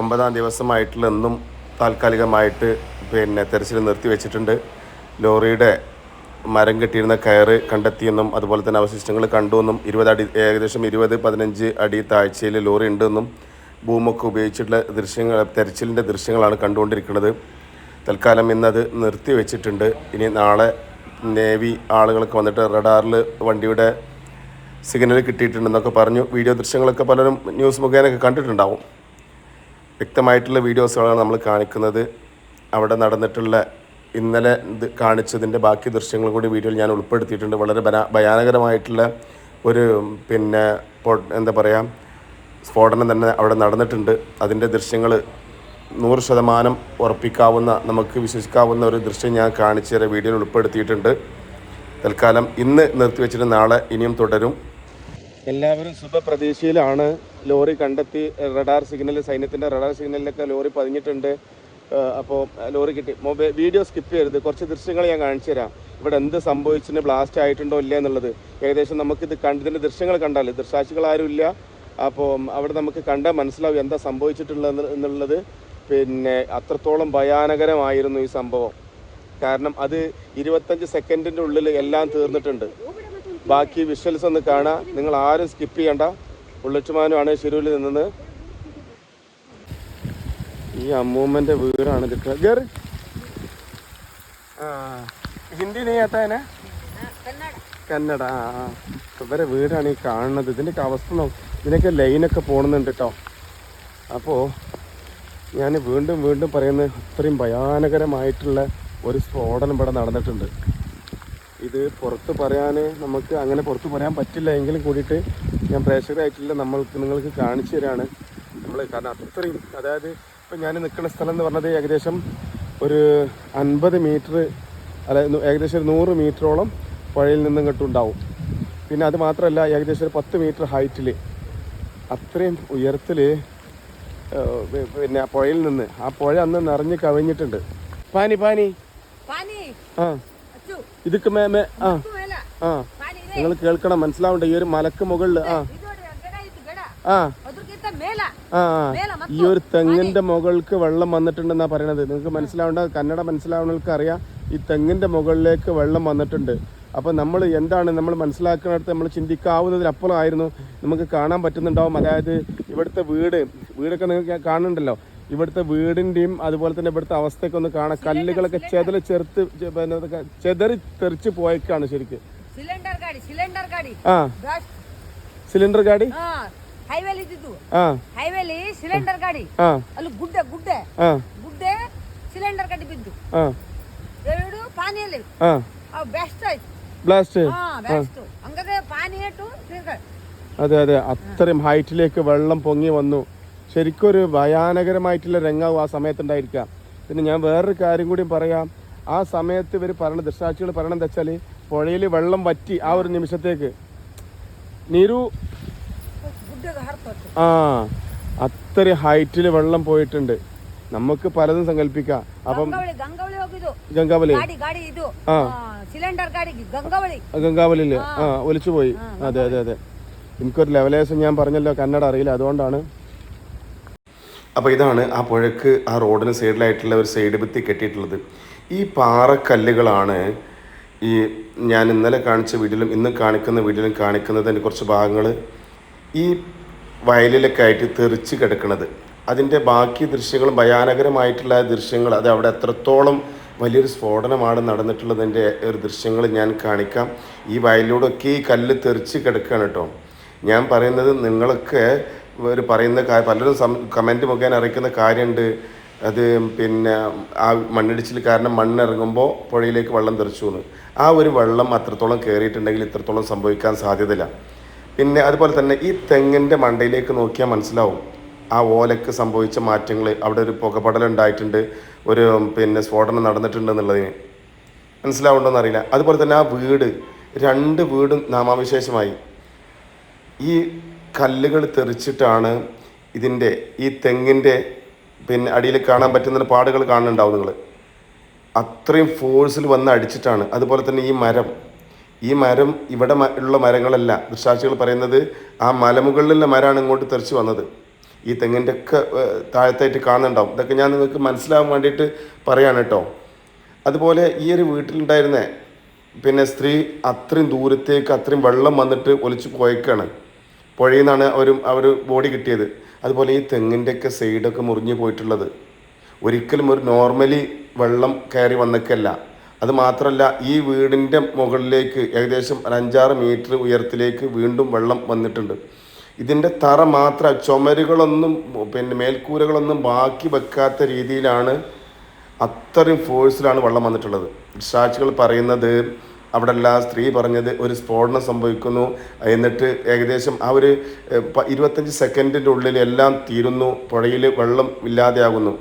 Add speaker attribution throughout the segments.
Speaker 1: ഒമ്പതാം ദിവസമായിട്ടുള്ള എന്നും താൽക്കാലികമായിട്ട് പിന്നെ തെരച്ചിൽ നിർത്തിവെച്ചിട്ടുണ്ട് ലോറിയുടെ മരം കെട്ടിയിരുന്ന കയറ് കണ്ടെത്തിയെന്നും അതുപോലെ തന്നെ അവശിഷ്ടങ്ങൾ കണ്ടുവെന്നും ഇരുപത് അടി ഏകദേശം ഇരുപത് പതിനഞ്ച് അടി താഴ്ചയിൽ ലോറി ഉണ്ടെന്നും ഭൂമൊക്കെ ഉപയോഗിച്ചിട്ടുള്ള ദൃശ്യങ്ങൾ തെരച്ചിലിന്റെ ദൃശ്യങ്ങളാണ് കണ്ടുകൊണ്ടിരിക്കുന്നത്. തൽക്കാലം ഇന്നത് നിർത്തി വെച്ചിട്ടുണ്ട്. ഇനി നാളെ നേവി ആളുകളൊക്കെ വന്നിട്ട് റഡാറിൽ വണ്ടിയുടെ സിഗ്നൽ കിട്ടിയിട്ടുണ്ടെന്നൊക്കെ പറഞ്ഞു. വീഡിയോ ദൃശ്യങ്ങളൊക്കെ പലരും ന്യൂസ് മുഖേനൊക്കെ കണ്ടിട്ടുണ്ടാവും. വ്യക്തമായിട്ടുള്ള വീഡിയോസുകളാണ് നമ്മൾ കാണിക്കുന്നത്. അവിടെ നടന്നിട്ടുള്ള ഇന്നലെ ഇത് കാണിച്ചതിന്റെ ബാക്കി ദൃശ്യങ്ങൾ കൂടി വീഡിയോയിൽ ഞാൻ ഉൾപ്പെടുത്തിയിട്ടുണ്ട്. വളരെ ഭയാ- ഭയാനകരമായിട്ടുള്ള ഒരു പിന്നെ എന്താ പറയുക സ്ഫോടനം തന്നെ അവിടെ നടന്നിട്ടുണ്ട്. അതിന്റെ ദൃശ്യങ്ങൾ നൂറ് ശതമാനം ഉറപ്പിക്കാവുന്ന നമുക്ക് വിശ്വസിക്കാവുന്ന ഒരു ദൃശ്യം ഞാൻ കാണിച്ചു വീഡിയോയിൽ ഉൾപ്പെടുത്തിയിട്ടുണ്ട്. തൽക്കാലം ഇന്ന് നിർത്തിവെച്ചിട്ട് നാളെ ഇനിയും തുടരും. എല്ലാവരും ശുഭപ്രതീക്ഷയിലാണ്. ലോറി കണ്ടെത്തി റഡാർ സിഗ്നൽ സൈന്യത്തിന്റെ റഡാർ സിഗ്നലിലൊക്കെ ലോറി പതിഞ്ഞിട്ടുണ്ട്. അപ്പോൾ ലോറി കിട്ടി. മൊബൈൽ വീഡിയോ സ്കിപ്പ് ചെയ്യരുത്. കുറച്ച് ദൃശ്യങ്ങൾ ഞാൻ കാണിച്ചു തരാം. ഇവിടെ എന്ത് സംഭവിച്ചിന് ബ്ലാസ്റ്റ് ആയിട്ടുണ്ടോ ഇല്ല എന്നുള്ളത്. ഏകദേശം നമുക്കിത് കണ്ടതിന്റെ ദൃശ്യങ്ങൾ കണ്ടാൽ ദൃശാക്ഷികൾ ആരും ഇല്ല. അപ്പോൾ അവിടെ നമുക്ക് കണ്ടാൽ മനസ്സിലാവും എന്താ സംഭവിച്ചിട്ടുള്ളത് എന്നുള്ളത്. പിന്നെ അത്രത്തോളം ഭയാനകരമായിരുന്നു ഈ സംഭവം. കാരണം അത് ഇരുപത്തഞ്ച് സെക്കൻഡിന്റെ ഉള്ളിൽ എല്ലാം തീർന്നിട്ടുണ്ട്. ബാക്കി വിഷ്വൽസ് ഒന്ന് കാണാം. നിങ്ങൾ ആരും സ്കിപ്പ് ചെയ്യണ്ട. ഉള്ളിച്ചുമാനുമാണ് ശിരൂരിൽ നിന്നത്. ഈ അമ്മൂമ്മന്റെ വീടാണ് ഹിന്ദി നീ ഏത്താനെ കന്നഡ. ആ ഇവരെ വീടാണ് ഈ കാണുന്നത്. ഇതിന്റെയൊക്കെ അവസ്ഥ നോക്കും. ഇതിനൊക്കെ ലൈനൊക്കെ പോണുന്നുണ്ട് കേട്ടോ. അപ്പോൾ ഞാൻ വീണ്ടും വീണ്ടും പറയുന്നത് അത്രയും ഭയാനകരമായിട്ടുള്ള ഒരു സ്ഫോടനം ഇവിടെ നടന്നിട്ടുണ്ട്. ഇത് പുറത്ത് പറയാൻ നമുക്ക് അങ്ങനെ പുറത്ത് പറയാൻ പറ്റില്ല എങ്കിലും കൂടിയിട്ട് ഞാൻ പ്രേക്ഷകരായിട്ടുള്ള നമ്മൾക്ക് നിങ്ങൾക്ക് കാണിച്ചു തരാണ്. നമ്മൾ കാരണം അത്രയും അതായത് ഇപ്പം ഞാൻ നിൽക്കുന്ന സ്ഥലം എന്ന് പറഞ്ഞത് ഏകദേശം ഒരു അൻപത് മീറ്റർ അതായത് ഏകദേശം ഒരു നൂറ് മീറ്ററോളം പുഴയിൽ നിന്ന് ഇങ്ങോട്ട് ഉണ്ടാവും. പിന്നെ അത് മാത്രമല്ല ഏകദേശം ഒരു പത്ത് മീറ്റർ ഹൈറ്റിൽ അത്രയും ഉയരത്തിൽ പിന്നെ പുഴയിൽ നിന്ന് ആ പുഴ അന്ന് നിറഞ്ഞ് കവിഞ്ഞിട്ടുണ്ട്. പാനി പാനി. ആ. ഇതൊക്കെ മേമേ ആ. ആ. നിങ്ങൾ കേൾക്കണം മനസ്സിലാവണ്ട? ഈ ഒരു മലക്ക് മുകളിൽ ആ. ആ. ആ ഈ ഒരു തെങ്ങിന്റെ മുകൾക്ക് വെള്ളം വന്നിട്ടുണ്ടെന്നാ പറയണത്. നിങ്ങൾക്ക് മനസ്സിലാവേണ്ട കന്നഡ മനസ്സിലാവുന്നവർക്ക് അറിയാം ഈ തെങ്ങിന്റെ മുകളിലേക്ക് വെള്ളം വന്നിട്ടുണ്ട്. അപ്പോൾ നമ്മൾ എന്താണ് നമ്മൾ മനസ്സിലാക്കുന്നിടത്ത് നമ്മൾ ചിന്തിക്കാവുന്നതിനപ്പുറമായിരുന്നു. നമുക്ക് കാണാൻ പറ്റുന്നുണ്ടാവും. അതായത് ഇവിടുത്തെ വീട് വീടൊക്കെ നിങ്ങൾക്ക് കാണുന്നുണ്ടല്ലോ. ഇവിടുത്തെ വീടിന്റെയും അതുപോലെ തന്നെ ഇവിടുത്തെ അവസ്ഥയൊക്കെ ഒന്ന് കാണാം. കല്ലുകളൊക്കെ ചെതൽ ചെറുത്ത് ചെതറി തെറിച്ച് പോയേക്കാണ് ശരിക്കും.
Speaker 2: ಸಿಲಿಂಡರ್ ಗಾಡಿ. ಹೈವೇಲಿ ಸಿಲಿಂಡರ್
Speaker 1: ಗಾಡಿ?
Speaker 2: ಅಲ್ಲಿ ಗುಡ್ಡೆ ಗುಡ್ಡೆ. ಗುಡ್ಡೆ ಸಿಲಿಂಡರ್ ಗಾಡಿ ಬಿದ್ದು. ಎರಡು ಪಾನಿಯಲ್ಲಿ. ಬೆಸ್ಟ್ ಆಯ್ತು.
Speaker 1: ബ്ലാസ്റ്റ് അതെ അതെ അത്രയും ഹൈറ്റിലേക്ക് വെള്ളം പൊങ്ങി വന്നു. ശരിക്കും ഒരു ഭയാനകരമായിട്ടുള്ള രംഗാവും ആ സമയത്തുണ്ടായിരിക്കാം. പിന്നെ ഞാൻ വേറൊരു കാര്യം കൂടി പറയാം. ആ സമയത്ത് ഇവർ പറയണത് ദൃശാക്ഷികൾ പറയണത് എന്താ വെച്ചാൽ പുഴയിൽ വെള്ളം വറ്റി ആ ഒരു നിമിഷത്തേക്ക്. നീരു? ആ അത്ര ഹൈറ്റിൽ വെള്ളം പോയിട്ടുണ്ട്. നമുക്ക് പലതും സങ്കല്പിക്കാം. അപ്പം ഗംഗാവലി. ആ. ഗംഗാവലി ആ. ഒലിച്ചുപോയി അതെ അതെ അതെ. എനിക്കൊരു ലെവലേശം ഞാൻ പറഞ്ഞല്ലോ കന്നഡ അറിയില്ല അതുകൊണ്ടാണ്. അപ്പോൾ ഇതാണ് ആ പുഴക്ക് ആ റോഡിന് സൈഡിലായിട്ടുള്ള ഒരു സൈഡ് ബത്തി കെട്ടിയിട്ടുള്ളത്. ഈ പാറക്കല്ലുകളാണ് ഈ ഞാൻ ഇന്നലെ കാണിച്ച വീഡിയോയിലും ഇന്ന് കാണിക്കുന്ന വീഡിയോയിലും കാണിക്കുന്നതിന്റെ കുറച്ച് ഭാഗങ്ങൾ ഈ വയലിലൊക്കെ ആയിട്ട് തെറിച്ച് കിടക്കുന്നത് അതിന്റെ ബാക്കി ദൃശ്യങ്ങളും ഭയാനകരമായിട്ടുള്ള ദൃശ്യങ്ങൾ അത് അവിടെ എത്രത്തോളം വലിയൊരു സ്ഫോടനമാണ് നടന്നിട്ടുള്ളതിന്റെ ഒരു ദൃശ്യങ്ങൾ ഞാൻ കാണിക്കാം. ഈ വയലിലൂടെയൊക്കെ ഈ കല്ല് തെറിച്ച് കിടക്കുകയാണ് കേട്ടോ. ഞാൻ പറയുന്നത് നിങ്ങളൊക്കെ ഒരു പറയുന്ന പലരും സം കമന്റ് മുഖേന അറിയിക്കുന്ന കാര്യമുണ്ട്. അത് പിന്നെ ആ മണ്ണിടിച്ചിൽ കാരണം മണ്ണിറങ്ങുമ്പോൾ പുഴയിലേക്ക് വെള്ളം തെറിച്ചു എന്ന് ആ ഒരു വെള്ളം അത്രത്തോളം കയറിയിട്ടുണ്ടെങ്കിൽ ഇത്രത്തോളം സംഭവിക്കാൻ സാധ്യതയില്ല. പിന്നെ അതുപോലെ തന്നെ ഈ തെങ്ങിന്റെ മണ്ടയിലേക്ക് നോക്കിയാൽ മനസ്സിലാവും. ആ ഓലക്ക് സംഭവിച്ച മാറ്റങ്ങൾ അവിടെ ഒരു പുകപടലം ഉണ്ടായിട്ടുണ്ട് ഒരു പിന്നെ സ്ഫോടനം നടന്നിട്ടുണ്ട് എന്നുള്ളതിന്. മനസ്സിലാവുണ്ടോ എന്നറിയില്ല അതുപോലെ തന്നെ ആ വീട് രണ്ട് വീടും നാമാവിശേഷമായി. ഈ കല്ലുകൾ തെറിച്ചിട്ടാണ് ഇതിന്റെ ഈ തെങ്ങിന്റെ പിന്നെ അടിയിൽ കാണാൻ പറ്റുന്ന പാടുകൾ കാണുന്നുണ്ടാവും നിങ്ങൾ. അത്രയും ഫോഴ്സിൽ വന്ന് അടിച്ചിട്ടാണ്. അതുപോലെ തന്നെ ഈ മരം. ഈ മരം ഇവിടെ ഉള്ള മരങ്ങളല്ല. ദൃശാക്ഷികൾ പറയുന്നത് ആ മലമുകളിലുള്ള മരമാണ് ഇങ്ങോട്ട് തെറിച്ച് വന്നത്. ഈ തെങ്ങിന്റെ ഒക്കെ താഴത്തായിട്ട് കാണുന്നുണ്ടാവും. ഇതൊക്കെ ഞാൻ നിങ്ങൾക്ക് മനസ്സിലാവാൻ വേണ്ടിയിട്ട് പറയാണ് കേട്ടോ. അതുപോലെ ഈ ഒരു വീട്ടിലുണ്ടായിരുന്ന പിന്നെ സ്ത്രീ അത്രയും ദൂരത്തേക്ക് അത്രയും വെള്ളം വന്നിട്ട് ഒലിച്ചു പോയേക്കാണ്. പുഴയിൽ നിന്നാണ് അവർ അവർ ബോഡി കിട്ടിയത്. അതുപോലെ ഈ തെങ്ങിന്റെയൊക്കെ സൈഡൊക്കെ മുറിഞ്ഞു പോയിട്ടുള്ളത്. ഒരിക്കലും ഒരു നോർമലി വെള്ളം കയറി വന്നേക്കല്ല. അത് മാത്രമല്ല ഈ വീടിന്റെ മുകളിലേക്ക് ഏകദേശം ഒരു അഞ്ചാറ് മീറ്റർ ഉയരത്തിലേക്ക് വീണ്ടും വെള്ളം വന്നിട്ടുണ്ട്. ഇതിന്റെ തറ മാത്രം ചുമരുകളൊന്നും പിന്നെ മേൽക്കൂരകളൊന്നും ബാക്കി വെക്കാത്ത രീതിയിലാണ് അത്രയും ഫോഴ്സിലാണ് വെള്ളം വന്നിട്ടുള്ളത്. സാക്ഷികൾ പറയുന്നത് അവിടെ എല്ലാ സ്ത്രീ പറഞ്ഞത് ഒരു സ്ഫോടനം സംഭവിക്കുന്നു എന്നിട്ട് ഏകദേശം ആ ഒരു ഇരുപത്തഞ്ച് സെക്കൻഡിന്റെ ഉള്ളിൽ എല്ലാം തീരുന്നു പുഴയിൽ വെള്ളം ഇല്ലാതെയാകുന്നു.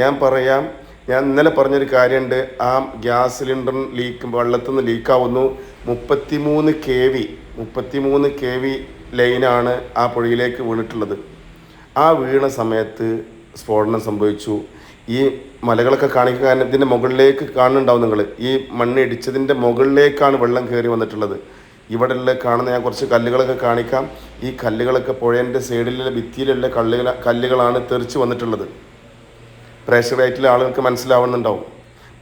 Speaker 1: ഞാൻ പറയാം ഞാൻ ഇന്നലെ പറഞ്ഞൊരു കാര്യമുണ്ട് ആ ഗ്യാസ് സിലിണ്ടർ ലീക്ക് വെള്ളത്തിൽ നിന്ന് ലീക്കാവുന്നു. മുപ്പത്തിമൂന്ന് കെ വി മുപ്പത്തിമൂന്ന് കെ വി ലൈനാണ് ആ പുഴയിലേക്ക് വീണിട്ടുള്ളത്. ആ വീണ സമയത്ത് സ്ഫോടനം സംഭവിച്ചു. ഈ മലകളൊക്കെ കാണിക്കാൻ ഇതിന്റെ മുകളിലേക്ക് കാണുന്നുണ്ടാവും നിങ്ങൾ. ഈ മണ്ണ് ഇടിച്ചതിന്റെ മുകളിലേക്കാണ് വെള്ളം കയറി വന്നിട്ടുള്ളത്. ഇവിടെ ഉള്ള കാണുന്ന ഞാൻ കുറച്ച് കല്ലുകളൊക്കെ കാണിക്കാം. ഈ കല്ലുകളൊക്കെ പുഴേന്റെ സൈഡിലുള്ള ഭിത്തിയിലുള്ള കല്ലുകൾ കല്ലുകളാണ് തെറിച്ച് വന്നിട്ടുള്ളത്. പ്രേക്ഷകരായിട്ടുള്ള ആളുകൾക്ക് മനസ്സിലാവുന്നുണ്ടാവും.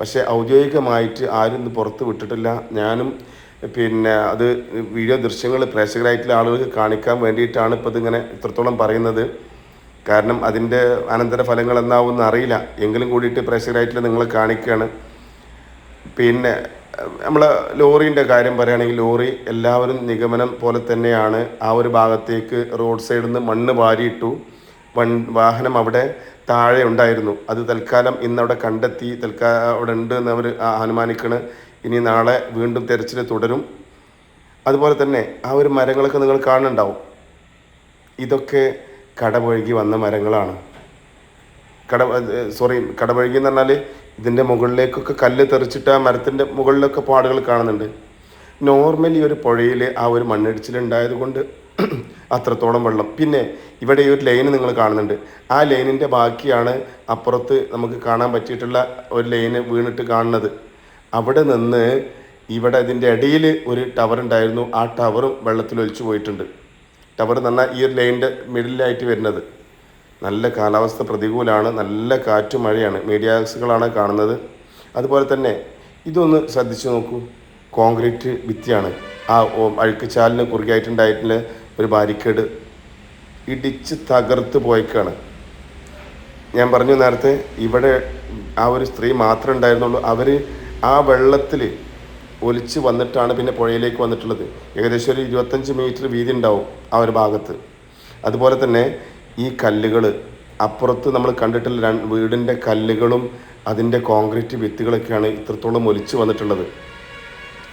Speaker 1: പക്ഷേ ഔദ്യോഗികമായിട്ട് ആരും ഇത് പുറത്ത് വിട്ടിട്ടില്ല. ഞാനും പിന്നെ അത് വീഡിയോ ദൃശ്യങ്ങൾ പ്രേക്ഷകരായിട്ടുള്ള ആളുകൾക്ക് കാണിക്കാൻ വേണ്ടിയിട്ടാണ് ഇപ്പോൾ ഇതിങ്ങനെ ഇത്രത്തോളം പറയുന്നത്. കാരണം അതിന്റെ അനന്തര ഫലങ്ങൾ എന്നാവുമെന്ന് അറിയില്ല. എങ്കിലും കൂടിയിട്ട് പ്രേക്ഷകരായിട്ടുള്ള നിങ്ങൾ കാണിക്കുകയാണ്. പിന്നെ നമ്മൾ ലോറീന്റെ കാര്യം പറയുകയാണെങ്കിൽ ലോറി എല്ലാവരും നിഗമനം പോലെ തന്നെയാണ്. ആ ഒരു ഭാഗത്തേക്ക് റോഡ് സൈഡിൽ നിന്ന് മണ്ണ് വാരിയിട്ടു വൺ വാഹനം അവിടെ താഴെ ഉണ്ടായിരുന്നു. അത് തൽക്കാലം ഇന്നവിടെ കണ്ടെത്തി തൽക്കാലം അവിടെ ഉണ്ട് എന്ന് അവർ അനുമാനിക്കണ്. ഇനി നാളെ വീണ്ടും തെരച്ചിൽ തുടരും. അതുപോലെ തന്നെ ആ ഒരു മരങ്ങളൊക്കെ നിങ്ങൾ കാണുന്നുണ്ടാവും. ഇതൊക്കെ കടപുഴകി വന്ന മരങ്ങളാണ്. കട സോറി കടപഴകി എന്ന് പറഞ്ഞാൽ ഇതിന്റെ മുകളിലേക്കൊക്കെ കല്ല് തെറിച്ചിട്ട് ആ മരത്തിന്റെ മുകളിലൊക്കെ പാടുകൾ കാണുന്നുണ്ട്. നോർമലി ഒരു പുഴയിൽ ആ ഒരു മണ്ണിടിച്ചിലുണ്ടായത് കൊണ്ട് അത്രത്തോളം വെള്ളം. പിന്നെ ഇവിടെ ഈ ഒരു ലൈൻ നിങ്ങൾ കാണുന്നുണ്ട്. ആ ലൈനിന്റെ ബാക്കിയാണ് അപ്പുറത്ത് നമുക്ക് കാണാൻ പറ്റിയിട്ടുള്ള ഒരു ലൈന് വീണിട്ട് കാണുന്നത്. അവിടെ നിന്ന് ഇവിടെ ഇതിന്റെ ഇടയിൽ ഒരു ടവർ ഉണ്ടായിരുന്നു. ആ ടവറും വെള്ളത്തിൽ ഒലിച്ചു പോയിട്ടുണ്ട്. ടവർ എന്ന് ഈ ഒരു ലൈനിന്റെ മിഡിലായിട്ട് വരുന്നത്. നല്ല കാലാവസ്ഥ പ്രതികൂലമാണ് നല്ല കാറ്റും മഴയാണ് മീഡിയാസുകളാണ് കാണുന്നത്. അതുപോലെ തന്നെ ഇതൊന്ന് ശ്രദ്ധിച്ചു നോക്കൂ. കോൺക്രീറ്റ് ഭിത്തിയാണ്. ആ അഴുക്കുചാലിന് കുറുകയായിട്ടുണ്ടായിട്ടുള്ള ഒരു ബാരിക്കേഡ് ഇടിച്ച് തകർത്ത് പോയേക്കാണ്. ഞാൻ പറഞ്ഞു നേരത്തെ ഇവിടെ ആ ഒരു സ്ത്രീ മാത്രമേ ഉണ്ടായിരുന്നുള്ളൂ. അവർ ആ വെള്ളത്തിൽ ഒലിച്ച് വന്നിട്ടാണ് പിന്നെ പുഴയിലേക്ക് വന്നിട്ടുള്ളത്. ഏകദേശം ഒരു ഇരുപത്തഞ്ച് മീറ്റർ വീതി ഉണ്ടാവും ആ ഒരു ഭാഗത്ത്. അതുപോലെ തന്നെ ഈ കല്ലുകൾ അപ്പുറത്ത് നമ്മൾ കണ്ടിട്ടുള്ള വീടിന്റെ കല്ലുകളും അതിന്റെ കോൺക്രീറ്റ് ഭിത്തികളൊക്കെയാണ് ഇത്രത്തോളം ഒലിച്ച് വന്നിട്ടുള്ളത്.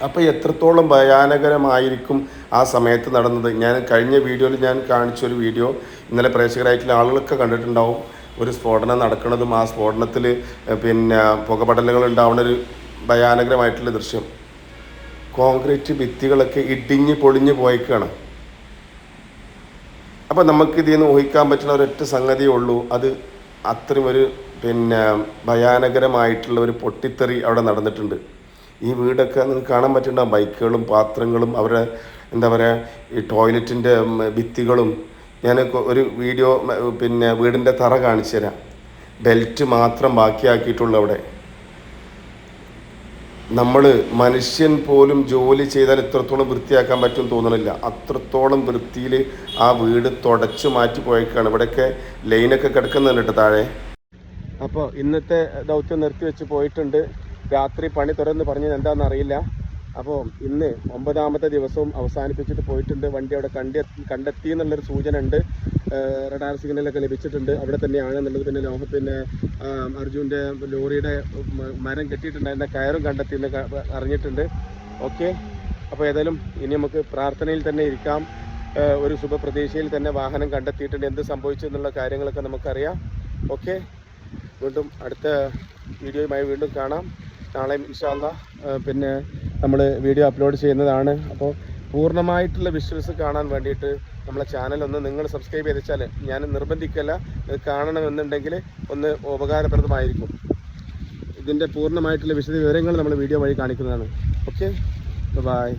Speaker 1: അപ്പോൾ എത്രത്തോളം ഭയാനകരമായിരിക്കും ആ സമയത്ത് നടന്നത്? ഞാൻ കഴിഞ്ഞ വീഡിയോയിൽ ഞാൻ കാണിച്ചൊരു വീഡിയോ. ഇന്നലെ പ്രേക്ഷകരായിട്ടുള്ള ആളുകളൊക്കെ കണ്ടിട്ടുണ്ടാവും. ഒരു സ്ഫോടനം നടക്കുന്നതും ആ സ്ഫോടനത്തിൽ പിന്നെ പുകപടലുകൾ ഉണ്ടാവുന്ന ഒരു ഭയാനകരമായിട്ടുള്ള ദൃശ്യം. കോൺക്രീറ്റ് ഭിത്തികളൊക്കെ ഇടിഞ്ഞ് പൊളിഞ്ഞ് പോയിക്കാണ്. അപ്പോൾ നമുക്ക് ഇതിൽ നിന്ന് ഊഹിക്കാൻ പറ്റുന്ന ഒരൊറ്റ സംഗതിയേ ഉള്ളൂ. അത് അത്രയും ഒരു പിന്നെ ഭയാനകരമായിട്ടുള്ള ഒരു പൊട്ടിത്തെറി അവിടെ നടന്നിട്ടുണ്ട്. ഈ വീടൊക്കെ നിങ്ങൾക്ക് കാണാൻ പറ്റുന്നുണ്ടാവും. ബൈക്കുകളും പാത്രങ്ങളും അവരുടെ എന്താ പറയുക ഈ ടോയ്ലറ്റിന്റെ ഭിത്തികളും. ഞാൻ ഒരു വീഡിയോ പിന്നെ വീടിന്റെ തറ കാണിച്ചു തരാം. ബെൽറ്റ് മാത്രം ബാക്കിയാക്കിയിട്ടുള്ളൂ അവിടെ. നമ്മൾ മനുഷ്യൻ പോലും ജോലി ചെയ്താൽ ഇത്രത്തോളം വൃത്തിയാക്കാൻ പറ്റും തോന്നണില്ല. അത്രത്തോളം വൃത്തിയിൽ ആ വീട് തുടച്ചു മാറ്റി പോയേക്കാണ്. ഇവിടെയൊക്കെ ലൈനൊക്കെ കിടക്കുന്നുണ്ട് താഴെ. അപ്പോൾ ഇന്നത്തെ ദൗത്യം നിർത്തി വെച്ച് പോയിട്ടുണ്ട്. രാത്രി പണി തുറന്ന് പറഞ്ഞത് എന്താണെന്ന് അറിയില്ല. അപ്പോൾ ഇന്ന് ഒമ്പതാമത്തെ ദിവസവും അവസാനിപ്പിച്ചിട്ട് പോയിട്ടുണ്ട്. വണ്ടി അവിടെ കണ്ടി കണ്ടെത്തി എന്നുള്ളൊരു സൂചന ഉണ്ട് റഡാർ സിഗ്നലൊക്കെ ലഭിച്ചിട്ടുണ്ട്. അവിടെ തന്നെയാണ് എന്നുള്ളത് പിന്നെ ലോഹ പിന്നെ അർജുന്റെ ലോറിയുടെ മരം കെട്ടിയിട്ടുണ്ടായിരുന്ന കയറും കണ്ടെത്തി എന്ന് അറിഞ്ഞിട്ടുണ്ട്. ഓക്കെ. അപ്പോൾ ഏതായാലും ഇനി നമുക്ക് പ്രാർത്ഥനയിൽ തന്നെ ഇരിക്കാം. ഒരു ശുഭപ്രതീക്ഷയിൽ തന്നെ വാഹനം കണ്ടെത്തിയിട്ടുണ്ട്. എന്ത് സംഭവിച്ചു എന്നുള്ള കാര്യങ്ങളൊക്കെ നമുക്കറിയാം. ഓക്കെ. വീണ്ടും അടുത്ത വീഡിയോയുമായി വീണ്ടും കാണാം. നാളെ ഇൻഷാല്ല പിന്നെ നമ്മൾ വീഡിയോ അപ്ലോഡ് ചെയ്യുന്നതാണ്. അപ്പോൾ പൂർണമായിട്ടുള്ള വിഷ്വൽസ് കാണാൻ വേണ്ടിയിട്ട് നമ്മളെ ചാനൽ ഒന്ന് നിങ്ങൾ സബ്സ്ക്രൈബ് ചെയ്ത് വെച്ചാൽ ഞാൻ നിർബന്ധിക്കല്ല ഇത് കാണണമെന്നുണ്ടെങ്കിൽ ഒന്ന് ഉപകാരപ്രദമായിരിക്കും. ഇതിന്റെ പൂർണമായിട്ടുള്ള വിശദ വിവരങ്ങൾ നമ്മൾ വീഡിയോ വഴി കാണിക്കുന്നതാണ്. Okay bye